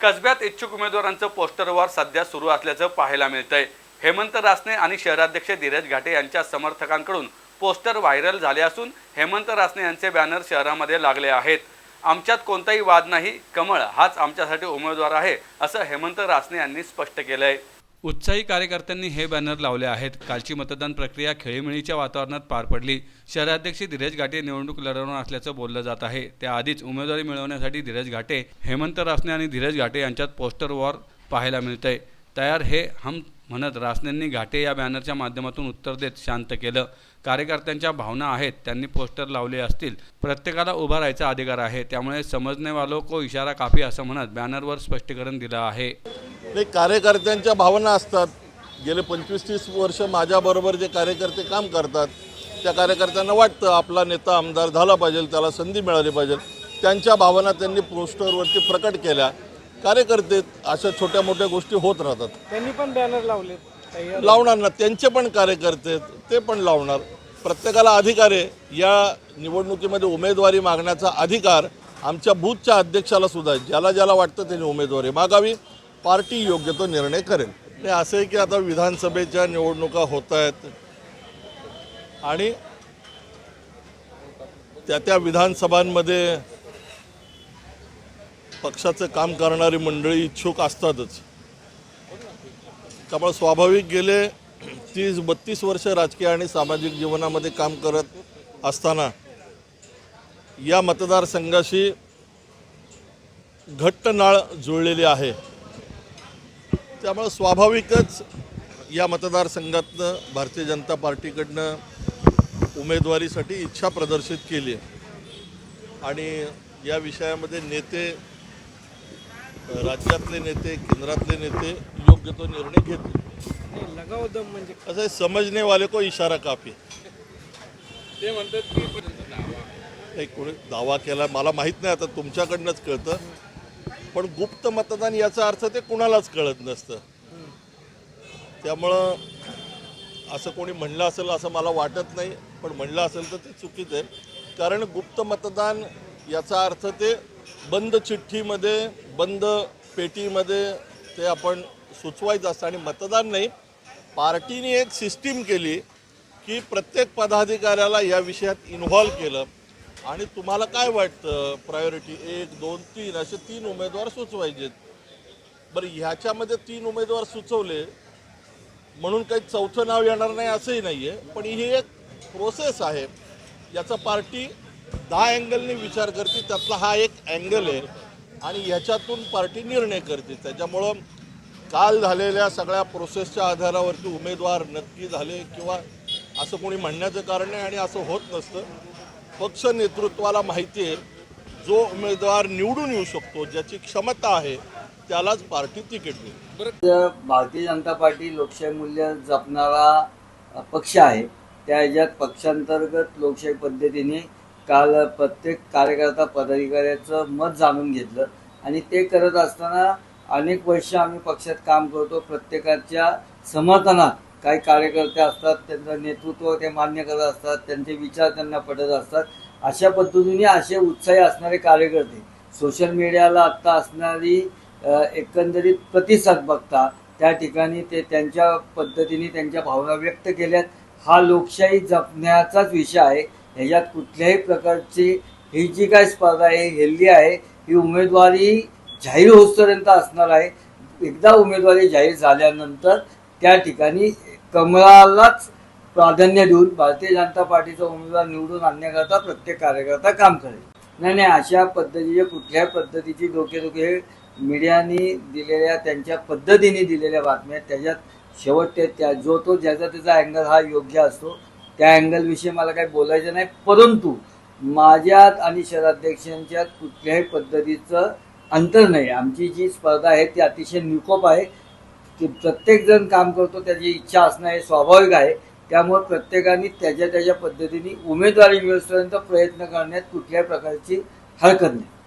कसब्यात इच्छुक उमेदवारांचं poster war सध्या सुरू असल्याचं पाहायला मिळतंय. हेमंत रासने आणि शहराध्यक्ष धीरज घाटे यांच्या समर्थकांकडून पोस्टर व्हायरल झाले असून हेमंत रासने यांचे बॅनर शहरामध्ये लागले आहेत. आमच्यात कोणताही वाद नाही कमळ हाच आमच्यासाठी उमेदवार आहे असं हेमंत रासने यांनी स्पष्ट केलंय. उत्साही कार्यकर्त्यांनी हे बॅनर लावले आहेत. कालची मतदान प्रक्रिया खेळीमेळीच्या वातावरणात पार पडली. शहराध्यक्ष धीरज घाटे निवडणूक लढवणार असल्याचं बोललं जात आहे. त्याआधीच उमेदवारी मिळवण्यासाठी धीरज घाटे हेमंत रासने आणि धीरज घाटे यांच्यात पोस्टर वॉर पाहायला मिळतंय. तयार हे हम म्हणत रासनेंनी घाटे या बॅनरच्या माध्यमातून उत्तर देत शांत केलं. कार्यकर्त्यांच्या भावना आहेत त्यांनी पोस्टर लावले असतील. प्रत्येकाला उभा राहायचा अधिकार आहे. त्यामुळे समजणेवालो को इशारा काफी असं म्हणत बॅनरवर स्पष्टीकरण दिलं आहे. नाही कार्यकर्त्यांच्या भावना असतात. गेले पंचवीस तीस वर्ष माझ्याबरोबर जे कार्यकर्ते काम करतात त्या कार्यकर्त्यांना वाटतं आपला नेता आमदार झाला पाहिजे त्याला संधी मिळाली पाहिजे. त्यांच्या भावना त्यांनी पोस्टरवरती प्रकट केल्या. कार्यकर्ते अशा छोट्या मोठ्या गोष्टी होत राहतात. त्यांनी पण बॅनर लावले लावणार ना त्यांचे पण कार्यकर्ते ते पण लावणार. प्रत्येकाला अधिकार आहे. या निवडणुकीमध्ये उमेदवारी मागण्याचा अधिकार आमच्या बूथच्या अध्यक्षाला सुद्धा आहे. ज्याला ज्याला वाटतं त्यांनी उमेदवारी मागावी. पार्टी योग्य तो निर्णय करेल. ते असं आहे की आता विधानसभेच्या निवडणुका होत आहेत. आणि त्या त्या विधानसभांमध्ये पक्षाचं काम करणारी मंडळी इच्छुक असतातच. त्यामुळे स्वाभाविक गेले तीस बत्तीस वर्ष राजकीय आणि सामाजिक जीवनामध्ये काम करत असताना या मतदारसंघाशी घट्ट नाळ जुळलेली आहे. त्यामुळे स्वाभाविकच या मतदारसंघातनं भारतीय जनता पार्टीकडनं उमेदवारीसाठी इच्छा प्रदर्शित केली आहे. आणि या विषयामध्ये नेते राज्यातले नेते केंद्रातले नेते योग्य तो निर्णय घेतील. म्हणजे असं समजने वाले को इशारा काफी ते म्हणतात की कोणी दावा केला मला माहीत नाही आता तुमच्याकडनंच कळतं. पण गुप्त मतदान याचा अर्थ ते कुणालाच कळत नसतं. त्यामुळं असं कोणी म्हणलं असेल असं मला वाटत नाही पण म्हणलं असेल तर ते चुकीचं आहे. कारण गुप्त मतदान याचा अर्थ ते बंद चिठ्ठीमध्ये बंद पेटीमध्ये ते आपण सुचवायचं असतं आणि मतदान नाही. पार्टीने एक सिस्टीम केली की प्रत्येक पदाधिकाऱ्याला या विषयात इन्व्हॉल्व केलं. आणि तुम्हाला काय वाटतं? प्रायोरिटी एक दोन तीन असे तीन उमेदवार सुचवायचे बरं ह्याच्यामध्ये तीन उमेदवार सुचवले म्हणून काही चौथं नाव येणार नाही असंही नाही आहे पण ही एक प्रोसेस आहे. याचा पार्टी दहा अँगलने विचार करते त्यातला हा एक अँगल आहे. आणि ह्याच्यातून पार्टी निर्णय करते त्याच्यामुळं काल झालेल्या सगळ्या प्रोसेसच्या आधारावरती उमेदवार नक्की झाले किंवा असं कोणी म्हणण्याचं कारण नाही आणि असं होत नसतं. पक्ष नेतृत्वाला माहिती आहे. जो उमेदवार निवडून येऊ शकतो ज्याची क्षमता आहे त्यालाच पार्टी तिकीट देईल. भारतीय जनता पार्टी लोकशाही मूल्य जपणारा पक्ष आहे. त्या ह्याच्यात पक्षांतर्गत लोकशाही पद्धतीने काल प्रत्येक कार्यकर्ता पदाधिकाऱ्याचं मत जाणून घेतलं आणि ते करत असताना अनेक वर्ष आम्ही पक्षात काम करतो. प्रत्येकाच्या समर्थनात काही कार्यकर्ते असतात त्यांचं नेतृत्व ते मान्य करत असतात त्यांचे विचार त्यांना पटत असतात. अशा पद्धतीने असे उत्साही असणारे कार्यकर्ते सोशल मीडियाला आत्ता असणारी एकंदरीत प्रतिसाद बघता त्या ठिकाणी ते त्यांच्या पद्धतीने त्यांच्या भावना व्यक्त केल्यात. हा लोकशाही जपण्याचाच विषय आहे. ह्याच्यात कुठल्याही प्रकारची ही जी काय स्पर्धा आहे हेल्दी आहे ही उमेदवारी जाहीर होतपर्यंत असणार आहे. एकदा उमेदवारी जाहीर झाल्यानंतर त्या ठिकाणी कमळालाच प्राधान्य देऊन भारतीय जनता पार्टीचा उमेदवार निवडून आणण्याकरता प्रत्येक कार्यकर्ता काम करेल. नाही नाही अशा पद्धतीचे कुठल्याही पद्धतीची डोकेदुखी हे मीडियाने दिलेल्या त्यांच्या पद्धतीने दिलेल्या बातम्या त्याच्यात शेवट ते त्या जो तो ज्याचा त्याचा अँगल हा योग्य असतो त्या अँगलविषयी मला काही बोलायचं नाही. परंतु माझ्यात आणि शहराध्यक्षांच्यात कुठल्याही पद्धतीचं अंतर नाही. आमची जी स्पर्धा आहे ती अतिशय निकोप आहे. की प्रत्येक जण काम करतो त्याची इच्छा असणं हे स्वाभाविक आहे. त्यामुळे प्रत्येकाने त्याच्या त्याच्या पद्धतीने उमेदवारी मिळवण्याचा प्रयत्न करण्यात कुठल्याही प्रकारची हरकत नाही.